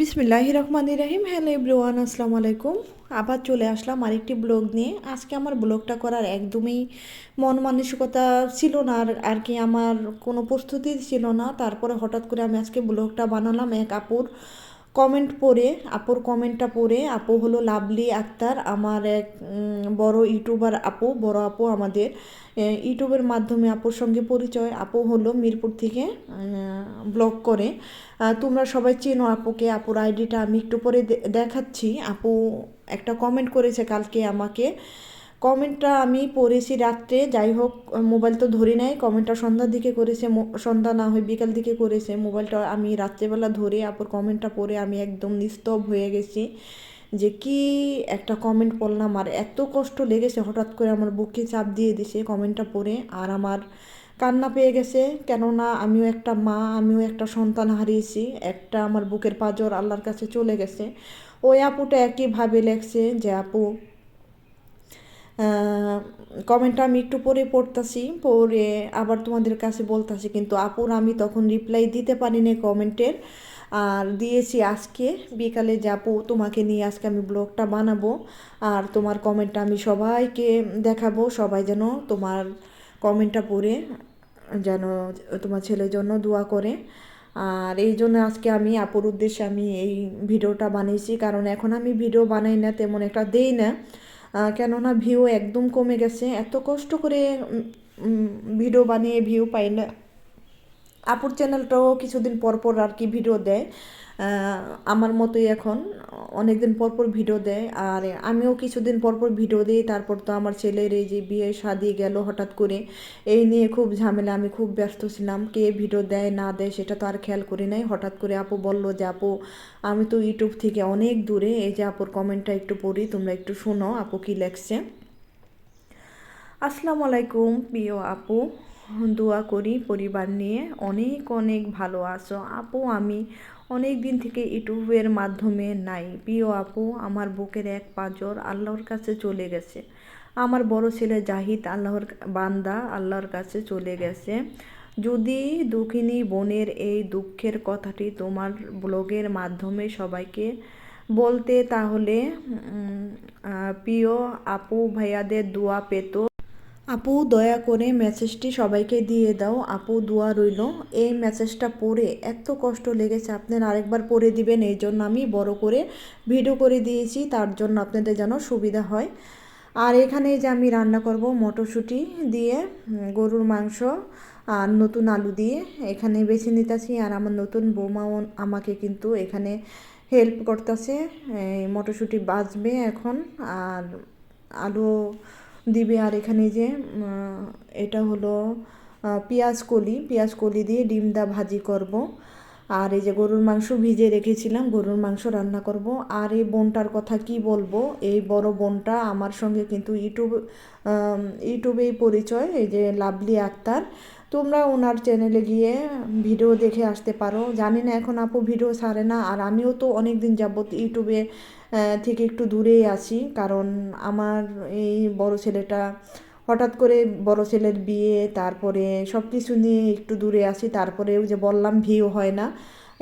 বিসমিল্লাহ রহমান রাহিম hello everyone, আসসালামু আলাইকুম। আবার চলে আসলাম আরেকটি ব্লগ নিয়ে। আজকে আমার ব্লগটা করার একদমই মন মানসিকতা ছিল না আর আর কি, আমার কোনো প্রস্তুতি ছিল না। তারপরে হঠাৎ করে আমি আজকে ব্লগটা বানালাম এক আপুর। কমেন্ট পড়ে, আপুর কমেন্টটা পড়ে, আপু হলো লাভলি আক্তার, আমার এক বড় ইউটিউবার আপু, বড় আপু আমাদের। ইউটিউবের মাধ্যমে আপুর সঙ্গে পরিচয়। আপু হলো মিরপুর থেকে ব্লগ করে। তোমরা সবাই চেনো আপুকে, আপুর আইডিটা আমি একটু পরে দেখাচ্ছি। আপু একটা কমেন্ট করেছে কালকে আমাকে। কমেন্টটা আমি পড়েছি রাত্রে, যাই হোক, মোবাইল তো ধরি নাই, কমেন্টটা সন্ধ্যার দিকে করেছে সন্ধ্যা না হয় বিকাল দিকে করেছে, মোবাইলটা আমি রাত্রেবেলা ধরে আপুর কমেন্টটা পড়ে আমি একদম নিস্তব হয়ে গেছি যে কি একটা কমেন্ট পড়লাম, আর এত কষ্ট লেগেছে হঠাৎ করে আমার বুকে চাপ দিয়ে দিছে কমেন্টটা পড়ে, আর আমার কান্না পেয়ে গেছে, কেননা আমিও একটা মা, আমিও একটা সন্তান হারিয়েছি, একটা আমার বুকের পাঁজর আল্লাহর কাছে চলে গেছে। ওই আপুটা একইভাবে লেখছে যে, আপু কমেন্টটা আমি একটু পরে পড়তাছি, পরে আবার তোমাদের কাছে বলতাছি, কিন্তু আপুর আমি তখন রিপ্লাই দিতে পারিনি কমেন্টের আর দিয়েছি আজকে, বিকালে যাব তোমাকে নিয়ে আজকে আমি ব্লগটা বানাবো, আর তোমার কমেন্টটা আমি সবাইকে দেখাবো, সবাই যেন তোমার কমেন্টটা পড়ে, যেন তোমার ছেলের জন্য দোয়া করে। আর এই জন্য আজকে আমি আপুর উদ্দেশ্যে আমি এই ভিডিওটা বানিয়েছি, কারণ এখন আমি ভিডিও বানাই না, তেমন একটা দেই না। কেননা ভিউ একদম কমে গেছে। এত কষ্ট করে ভিডিও বানিয়ে ভিউ পাই না আপুর চ্যানেলটাও কিছুদিন পর পর আর কি ভিডিও দেয়। আমার মতোই এখন। অনেকদিন পর পর ভিডিও দেয়। আর আমিও কিছুদিন পর পর ভিডিও দিই। তারপর তো আমার ছেলের এই যে বিয়ে, শাদি গেল হঠাৎ করে। এই নিয়ে খুব ঝামেলা। আমি খুব ব্যস্ত ছিলাম। কে ভিডিও দেয়, না দেয় সেটা তো আর খেয়াল করি নাই। হঠাৎ করে আপু বলল যে, আপু, আমি তো ইউটিউব থেকে অনেক দূরে এই যে আপুর কমেন্টটা একটু পড়ি। তোমরা একটু শোনো, আপু কি লেখছে? আসসালামু আলাইকুম, প্রিয় আপু। দোয়া করি পরিবার নিয়ে। অনেক অনেক ভালো আছো। আপু, আমি অনেক দিন থেকে ইউটিউবের মাধ্যমে নাই। প্রিয় আপু, আমার বুকের এক পাঁজর আল্লাহর কাছে চলে গেছে। আমার বড় ছেলে জাহিদ আল্লাহর বান্দা আল্লাহর কাছে চলে গেছে। যদি দুঃখিনী বোনের এই দুঃখের কথাটি তোমার ব্লগের মাধ্যমে সবাইকে বলতে, তাহলে প্রিয় আপু ভাইয়াদের দোয়া পেতো। আপু, দয়া করে মেসেজটি সবাইকে দিয়ে দাও। আপু, দোয়া রইল। এই মেসেজটা পড়ে এত কষ্ট লেগেছে, আপনারা আরেকবার পড়ে দিবেন, এই জন্য আমি বড় করে ভিডিও করে দিয়েছি, তার জন্য আপনাদের যেন সুবিধা হয়। আর এখানে যে আমি রান্না করব, মটরশুঁটি দিয়ে, গরুর মাংস আর নতুন আলু দিয়ে এখানে বেছে নিতেছি। আর আমার নতুন বৌমাও আমাকে কিন্তু এখানে হেল্প করতেছে। মটরশুঁটি বাজবে এখন, আর আলু দিবে আর এখানে যে এটা হলো পেঁয়াজ কলি। পেঁয়াজ কলি দিয়ে ডিম দা ভাজি করব। আর এই যে গরুর মাংস ভিজে রেখেছিলাম, গরুর মাংস রান্না করব। আর এই বোনটার কথা কি বলব, এই বড় বোনটা আমার সঙ্গে কিন্তু ইউটিউব ইউটিউবেই পরিচয়, এই যে লাভলি আক্তার। তোমরা ওনার চ্যানেলে গিয়ে ভিডিও দেখে আসতে পারো। জানি না এখন আপু ভিডিও ছাড়ে না, আর আমিও তো অনেক দিন যাবত ইউটিউবে থেকে একটু দূরেই আছি। কারণ আমার এই বড় ছেলেটা, হঠাৎ করে বড় ছেলের বিয়ে, তারপরে সব কিছু নিয়ে একটু দূরে আসি তারপরে ওই যে বললাম, ভিউ হয় না।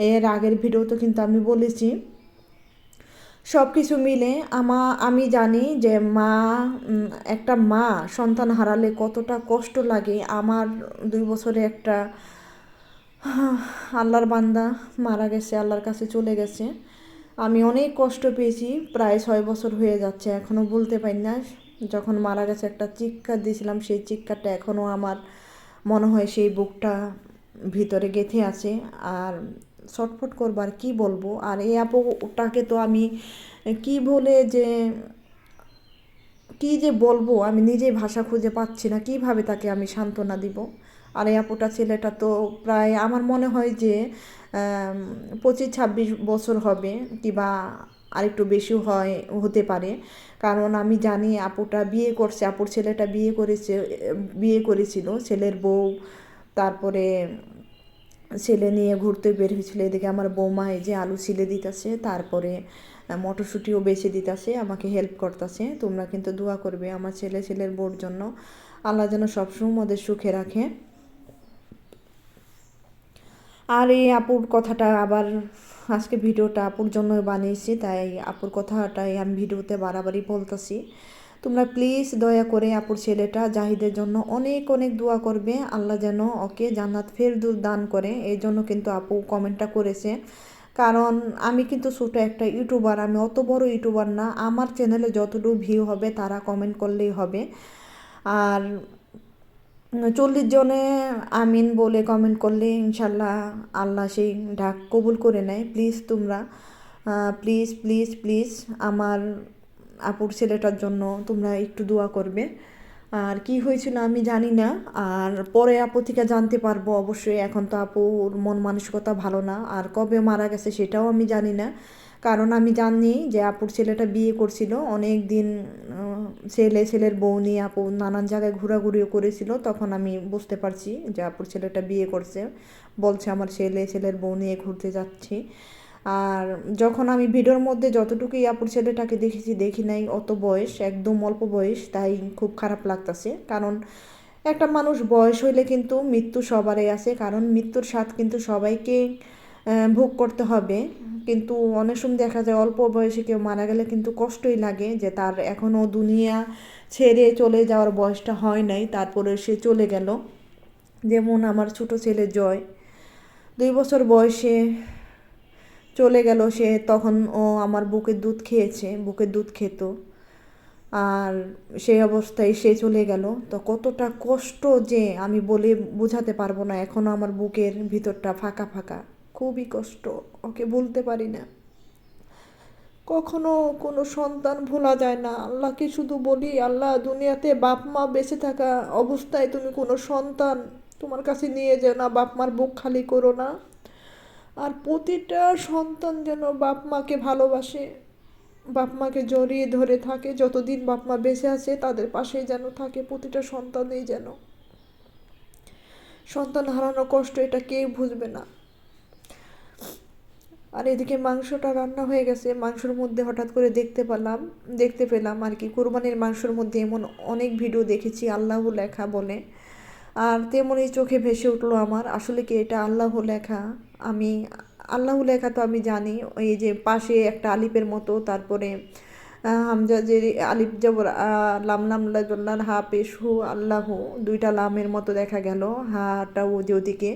এর আগের ভিডিও তো কিন্তু আমি বলেছি। সব কিছু মিলে আমা, আমি জানি যে মা একটা মা সন্তান হারালে কতটা কষ্ট লাগে। আমার দুই বছরে একটা, আল্লাহর বান্দা মারা গেছে, আল্লাহর কাছে চলে গেছে। আমি অনেক কষ্ট পেয়েছি, প্রায় ছয় বছর হয়ে যাচ্ছে এখনও বলতে পারি না। যখন মারা গেছে একটা চিৎকার দিয়েছিলাম, সেই চিৎকারটা এখনও আমার মনে হয় সেই বুকটা ভিতরে গেঁথে আছে। আর ছটফট করবার কি বলব? আর এই আপুটাকে তো আমি কি বলে যে, কি যে বলব? আমি নিজেই ভাষা খুঁজে পাচ্ছি না। কীভাবে তাকে আমি সান্ত্বনা দিব? আর এই আপুটা ছেলেটা তো প্রায় আমার মনে হয় যে পঁচিশ ছাব্বিশ বছর হবে কিবা আরেকটু বেশি হয়, হতে পারে। কারণ আমি জানি আপুটা বিয়ে করছে, আপুর ছেলেটা বিয়ে করেছে বিয়ে করেছিল, ছেলের বউ, তারপরে ছেলে নিয়ে ঘুরতে বের হয়েছিল। এদিকে আমার বৌমা এই যে আলু ছিলে দিতেছে, তারপরে মটরশুঁটিও বেছে দিতেছে, আমাকে হেল্প করতেছে। তোমরা কিন্তু দোয়া করবে, আমার ছেলে ছেলের বউর জন্য। আল্লাহ যেন সবসময় ওদের সুখে রাখে। আর এই আপুর কথাটা আবার, আজকে ভিডিওটা আপুর জন্য বানিয়েছি, তাই আপুর কথাটাই আমি ভিডিওতে বাড়াবাড়ি বলতেছি। তোমরা প্লিজ দয়া করে আপুর ছেলেটা জাহিদের জন্য অনেক অনেক দোয়া করবে। আল্লাহ যেন ওকে জান্নাত ফের দূর দান করে। এই জন্য কিন্তু আপু কমেন্টটা করেছে। কারণ আমি কিন্তু ছোটো একটা ইউটিউবার, আমি অত বড় ইউটিউবার না। আমার চ্যানেলে যতটুকু ভিউ হবে তারা কমেন্ট করলেই হবে। আর চল্লিশ জনে আমিন বলে কমেন্ট করলে ইনশাল্লাহ আল্লাহ সেই ডাক কবুল করে নেয়। প্লিজ তোমরা প্লিজ প্লিজ প্লিজ আমার আপুর ছেলেটার জন্য তোমরা একটু দোয়া করবে। আর কি হয়েছিল আমি জানি না, আর পরে আপু থেকে জানতে পারব অবশ্যই। এখন তো আপুর মন মানসিকতা ভালো না, আর কবে মারা গেছে সেটাও আমি জানি না। কারণ আমি জানি যে আপুর ছেলেটা বিয়ে করছিল, অনেক দিন ছেলে, ছেলের বউ নিয়ে আপু নানান জায়গায় ঘোরাঘুরিও করেছিল। তখন আমি বুঝতে পারছি যে আপুর ছেলেটা বিয়ে করছে, বলছে আমার ছেলে, ছেলের বউ নিয়ে ঘুরতে যাচ্ছি। আর যখন আমি ভিডিওর মধ্যে যতটুকু আপুর ছেলেটাকে দেখেছি, দেখি নাই, অত বয়স, একদম অল্প বয়স, তাই খুব খারাপ লাগতেছে। কারণ একটা মানুষ বয়স হইলে কিন্তু মৃত্যু সবারই আছে, কারণ মৃত্যুর স্বাদ কিন্তু সবাইকে ভোগ করতে হবে। কিন্তু অনেক সময় দেখা যায় অল্প বয়সে কেউ মারা গেলে কিন্তু কষ্টই লাগে যে তার এখনও দুনিয়া ছেড়ে চলে যাওয়ার বয়সটা হয় নাই, তারপরে সে চলে গেল। যেমন আমার ছোট ছেলে জয়, দুই বছর বয়সে চলে গেল সে, তখন ও আমার বুকের দুধ খেয়েছে, বুকের দুধ খেত। আর সেই অবস্থায় সে চলে গেল। তো কতটা কষ্ট যে আমি বলে বোঝাতে পারব না এখনও আমার বুকের ভিতরটা ফাঁকা ফাঁকা। খুবই কষ্ট, ওকে বলতে পারি না। কখনো কোনো সন্তান ভোলা যায় না। আল্লাহকে শুধু বলি, আল্লাহ দুনিয়াতে বাপ মা বেঁচে থাকা অবস্থায় তুমি কোনো সন্তান তোমার কাছে নিয়ে যেও না, বাপ মার বুক খালি করো না। আর প্রতিটা সন্তান যেন বাপ মাকে ভালোবাসে বাপ মাকে জড়িয়ে ধরে থাকে, যতদিন বাপ মা বেঁচে আছে তাদের পাশেই যেন থাকে, প্রতিটা সন্তানেই যেন। সন্তান হারানো কষ্ট এটা কেউ বুঝবে না। আর এদিকে মাংসটা রান্না হয়ে গেছে, মাংসর মধ্যে হঠাৎ করে দেখতে পেলাম দেখতে পেলাম আর কি, কোরবানির মাংসর মধ্যে এমন অনেক ভিডিও দেখেছি, আল্লাহ লেখা বলে। আর তেমনই চোখে ভেসে উঠল আমার। আসলে কি এটা আল্লাহ লেখা? আমি আল্লাহ লেখা তো আমি জানি। এই যে পাশে একটা আলিপের মতো, তারপরে হামজা যে আলিফ জবর লাম লাম লাজল্লাল হা পেশ হু আল্লাহ, দুইটা লামের মতো দেখা গেল হাটা ও যে ওদিকে।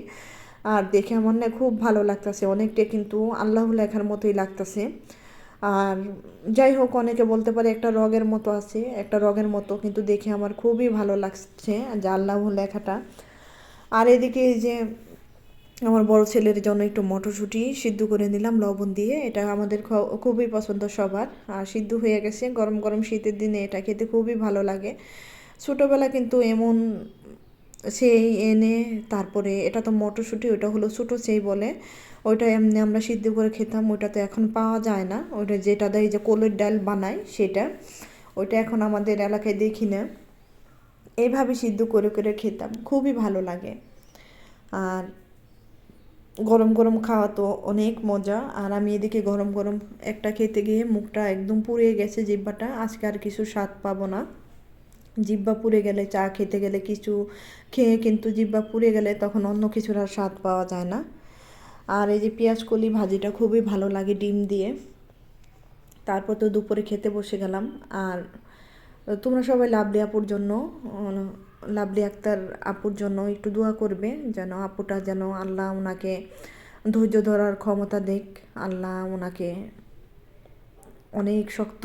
আর দেখে আমার না খুব ভালো লাগতেছে, অনেকটা কিন্তু আল্লাহ লেখার মতোই লাগতেছে। আর যাই হোক, অনেকে বলতে পারে একটা রগের মতো আছে, একটা রগের মতো, কিন্তু দেখে আমার খুবই ভালো লাগছে যে আল্লাহ লেখাটা। আর এদিকে এই যে আমার বড় ছেলের জন্য একটু মটরশুঁটি সিদ্ধ করে নিলাম লবণ দিয়ে, এটা আমাদের খুবই পছন্দ সবার। আর সিদ্ধ হয়ে গেছে, গরম গরম শীতের দিনে এটা খেতে খুবই ভালো লাগে। ছোটোবেলা কিন্তু এমন সেই এনে তারপরে এটা তো মটরশুঁটি ওটা হলো ছোটো সেই বলে। ওইটা এমনি আমরা সিদ্ধ করে খেতাম, ওইটা তো এখন পাওয়া যায় না। ওইটা যেটা দেয় যে কোলের ডাল বানায় সেটা। ওইটা এখন আমাদের এলাকায় দেখি না। এইভাবে সিদ্ধ করে করে খেতাম, খুবই ভালো লাগে। আর গরম গরম খাওয়া তো অনেক মজা। আর আমি এদিকে গরম গরম একটা খেতে গিয়ে মুখটা একদম পুড়িয়ে গেছে জিব্বাটা। আজকে আর কিছু স্বাদ পাবো না। জিব্বা পুড়ে গেলে, চা খেতে গেলে কিছু খেয়ে কিন্তু জিব্বা পুড়ে গেলে তখন অন্য কিছুর আর স্বাদ পাওয়া যায় না। আর এই যে পেঁয়াজ কলি ভাজিটা খুবই ভালো লাগে ডিম দিয়ে। তারপর তো দুপুরে খেতে বসে গেলাম। আর তোমরা সবাই লাভলি আপুর জন্য লাভলি আক্তার আপুর জন্য একটু দোয়া করবে যেন আপুটা যেন আল্লাহ ওনাকে ধৈর্য ধরার ক্ষমতা দেখ, আল্লাহ ওনাকে অনেক শক্ত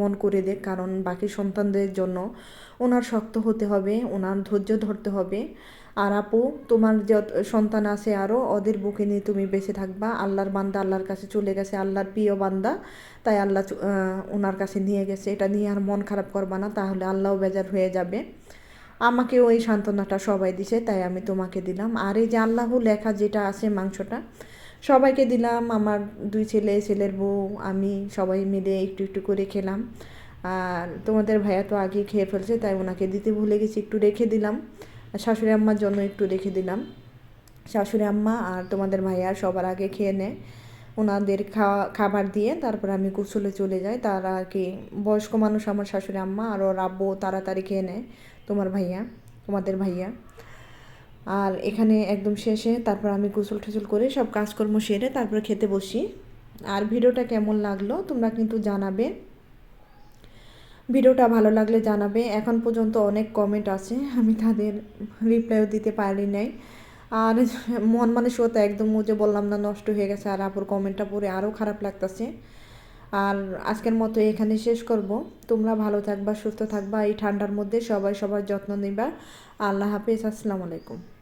মন করে দেখ কারণ বাকি সন্তানদের জন্য ওনার শক্ত হতে হবে, ওনার ধৈর্য ধরতে হবে। আর আপু, তোমার যত সন্তান আছে আরও ওদের বুকে নিয়ে তুমি বেঁচে থাকবা। আল্লাহর বান্দা আল্লাহর কাছে চলে গেছে, আল্লাহর প্রিয় বান্দা। তাই আল্লাহ ওনার কাছে নিয়ে গেছে। এটা নিয়ে আর মন খারাপ করবা না, তাহলে আল্লাহও বেজার হয়ে যাবে। আমাকে ওই সান্ত্বনাটা সবাই দিছে, তাই আমি তোমাকে দিলাম। আর এই যে আল্লাহ লেখা যেটা আছে মাংসটা সবাইকে দিলাম, আমার দুই ছেলে, ছেলের বউ, আমি সবাই মিলে একটু একটু করে খেলাম। আর তোমাদের ভাইয়া তো আগে খেয়ে ফেলছে, তাই ওনাকে দিতে ভুলে গেছি, একটু রেখে দিলাম। শাশুড়ি আম্মার জন্য একটু রেখে দিলাম। শাশুড়ি আম্মা আর তোমাদের ভাইয়া সবার আগে খেয়ে নেয়। ওনাদের খাওয়া, খাবার দিয়ে তারপর আমি গোসলে চলে যাই। তারা আর কি, বয়স্ক মানুষ আমার শাশুড়ি আম্মা আর ওর আব্বু তাড়াতাড়ি খেয়ে নেয়। তোমার ভাইয়া, তোমাদের ভাইয়া। আর এখানে একদম শেষে তারপর আমি গোসল টোসল করে সব কাজকর্ম সেরে তারপর খেতে বসি। আর ভিডিওটা কেমন লাগল তোমরা কিন্তু জানাবে। ভিডিওটা ভালো লাগলে জানাবে। এখন পর্যন্ত অনেক কমেন্ট আছে, আমি তাদের রিপ্লাইও দিতে পারি নাই। আর মন মানসিকতা একদম যে বললাম না, নষ্ট হয়ে গেছে আর আপুর কমেন্টটা পড়ে আরও খারাপ লাগতেছে। আর আজকের মতো এখানে শেষ করব। তোমরা ভালো থাকবা, সুস্থ থাকবা। এই ঠান্ডার মধ্যে সবাই সবার যত্ন নিবা। আল্লাহ হাফিজ, আসসালামু আলাইকুম।